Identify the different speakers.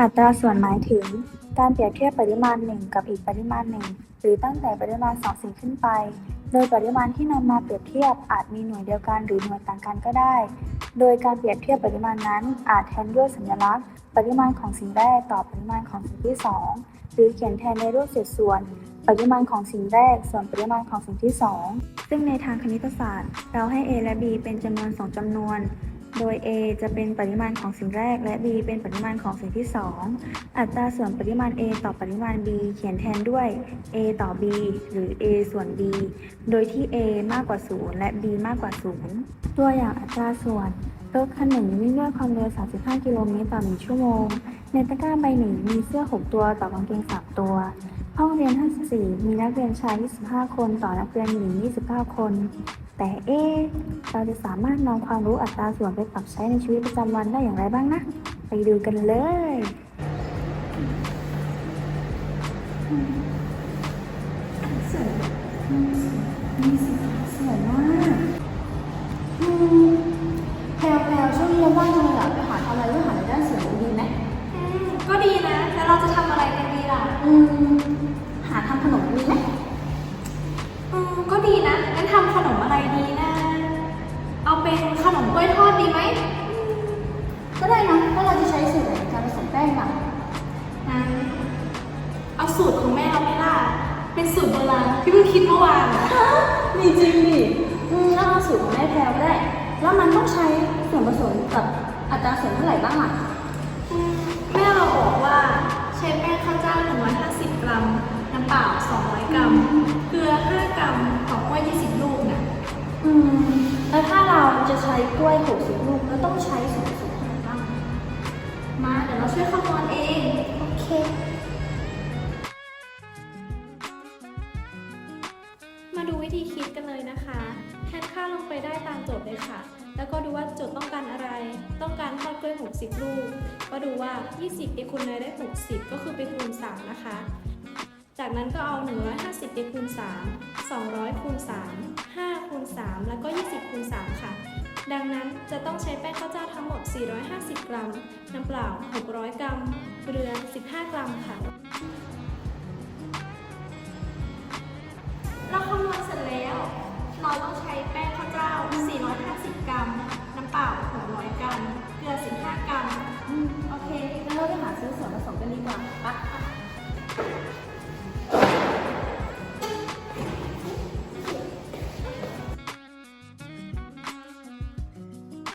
Speaker 1: อัตราส่วนหมายถึง การเปรียบเทียบปริมาณหนึ่งกับอีกปริมาณหนึ่งหรือตั้งแต่ปริมาณสองสิ่งขึ้นไป โดยปริมาณที่นำมาเปรียบเทียบอาจมีหน่วยเดียวกันหรือหน่วยต่างกันก็ได้ โดยการเปรียบเทียบปริมาณนั้น อาจแทนด้วยสัญลักษณ์ ปริมาณของสิ่งแรกต่อปริมาณของสิ่งที่สองหรือเขียนแทนในรูปเศษส่วน ปริมาณของสิ่งแรก ส่วนปริมาณของสิ่งที่สองซึ่งในทางคณิตศาสตร์ เราให้ a และ b เป็นจำนวนสองจำนวน โดย a จะเป็นปริมาณของสิ่งแรก และ b เป็นปริมาณของสิ่งที่ 2 อัตราส่วนปริมาณ a ต่อปริมาณ b เขียนแทนด้วย a ต่อ b หรือ a ส่วน b โดยที่ a มากกว่า 0 และ b มากกว่า 0 ตัวอย่างอัตราส่วนรถคันหนึ่งวิ่งด้วยความเร็ว 35 กิโลเมตรต่อ 1 ชั่วโมง ในตะกร้าใบหนึ่งมีเสื้อ 6 ตัวต่อกางเกง 3 ตัว ห้องเรียน 54 มีนักเรียนชาย 25 คนต่อนักเรียนหญิง 29 คน แต่เอ๊เราจะสามารถนำความรู้อัตราส่วนไปปรับใช้ในชีวิตประจำวันได้อย่างไรบ้างนะ ไปดูกันเลย สวยมาก อืมหาทำขนมดีไหม
Speaker 2: อืมก็ดีนะ งั้นทำขนมอะไรดีนะ เอาเป็นขนมกล้วยทอดดีไหม
Speaker 1: ก็ได้นะถ้าเราจะใช้สูตรไหนในการผสมแป้งล่ะ
Speaker 2: งั้นเอาสูตรของแม่เราไหมล่ะ เป็นสูตรโบราณที่เพิ่งคิดเมื่อวานอะ
Speaker 1: มีจริงดิอืมแล้วเอาสูตรของแม่แพรวก็ได้ แล้วมันต้องใช้ส่วนผสมกับอัตราส่วนเท่าไหร่บ้างล่ะ
Speaker 2: เปล่า 200 กรัม เกลือ 5 กรัมของกล้วย 20 ลูกนะ
Speaker 1: อืม แล้วถ้าเราจะใช้กล้วย 60 ลูกแล้วต้องใช้ส่วนผสมเท่าไหร่บ้าง
Speaker 2: มาเดี๋ยวเราช่วยคำนวณเอง
Speaker 1: โอเค
Speaker 2: มาดูวิธีคิดกันเลยนะคะแทนค่าลงไปได้ตามโจทย์เลยค่ะ แล้วก็ดูว่าโจทย์ต้องการอะไร ต้องการทอดกล้วย 60 ลูก ก็ดูว่า 20เอคูณได้ 60 ก็คือไปคูณ3นะคะ จากนั้นก็เอา 150เอคูณ 3 200คูณ3 5คูณ3แล้วก็ 20คูณ3ค่ะ ดังนั้นจะต้องใช้แป้งข้าวเจ้าทั้งหมด 450 กรัม น้ำเปล่า 600 กรัม เกลือ 15 กรัมค่ะ เราคำนวณเสร็จแล้ว เราต้องใช้แป้งข้าวเจ้า 450 กรัม น้ำเปล่า 600 กรัม เกลือ 15 กรัม
Speaker 1: อืมโอเคงั้นเราไปหาซื้อส่วนผสมกันดีกว่าปะ